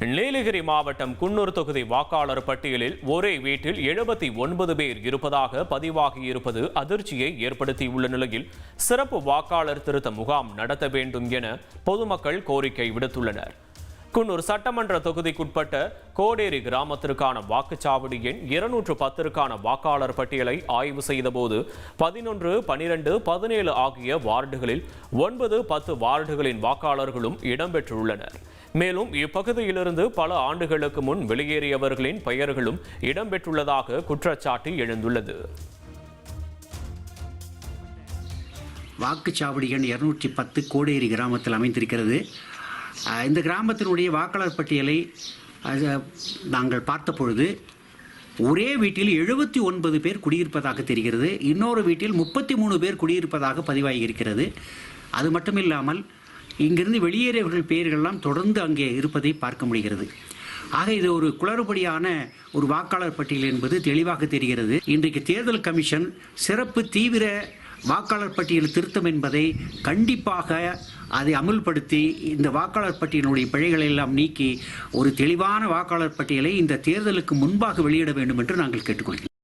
நீலகிரி மாவட்டம் குன்னூர் தொகுதி வாக்காளர் பட்டியலில் ஒரே வீட்டில் எழுபத்தி ஒன்பது பேர் இருப்பதாக பதிவாகி இருப்பது அதிர்ச்சியை ஏற்படுத்தியுள்ள நிலையில் சிறப்பு வாக்காளர் திருத்த முகாம் நடத்த வேண்டும் என பொதுமக்கள் கோரிக்கை விடுத்துள்ளனர். குன்னூர் சட்டமன்ற தொகுதிக்குட்பட்ட கோடேரி கிராமத்திற்கான வாக்குச்சாவடி எண் இருநூற்று பத்திற்கான வாக்காளர் பட்டியலை ஆய்வு செய்தபோது பதினொன்று பனிரெண்டு பதினேழு ஆகிய வார்டுகளில் ஒன்பது பத்து வார்டுகளின் வாக்காளர்களும் இடம்பெற்றுள்ளனர். மேலும் இப்பகுதியிலிருந்து பல ஆண்டுகளுக்கு முன் வெளியேறியவர்களின் பெயர்களும் இடம்பெற்றுள்ளதாக குற்றச்சாட்டு எழுந்துள்ளது. வாக்குச்சாவடி எண் இருநூற்றி பத்து கோடேரி கிராமத்தில் அமைந்திருக்கிறது. இந்த கிராமத்தினுடைய வாக்காளர் பட்டியலை நாங்கள் பார்த்த பொழுது ஒரே வீட்டில் எழுபத்தி ஒன்பது பேர் குடியிருப்பதாக தெரிகிறது. இன்னொரு வீட்டில் முப்பத்தி மூணு பேர் குடியிருப்பதாக பதிவாகி இருக்கிறது. அது மட்டும் இல்லாமல் இங்கிருந்து வெளியேறியவர்கள் பெயர்கள்லாம் தொடர்ந்து அங்கே இருப்பதை பார்க்க முடிகிறது. ஆக இது ஒரு குளறுபடியான ஒரு வாக்காளர் பட்டியல் என்பது தெளிவாக தெரிகிறது. இன்றைக்கு தேர்தல் கமிஷன் சிறப்பு தீவிர வாக்காளர் பட்டியல் திருத்தம் என்பதை கண்டிப்பாக அதை அமுல்படுத்தி இந்த வாக்காளர் பட்டியலுடைய பிழைகளை எல்லாம் நீக்கி ஒரு தெளிவான வாக்காளர் பட்டியலை இந்த தேர்தலுக்கு முன்பாக வெளியிட வேண்டும் என்று நாங்கள் கேட்டுக்கொள்கிறோம்.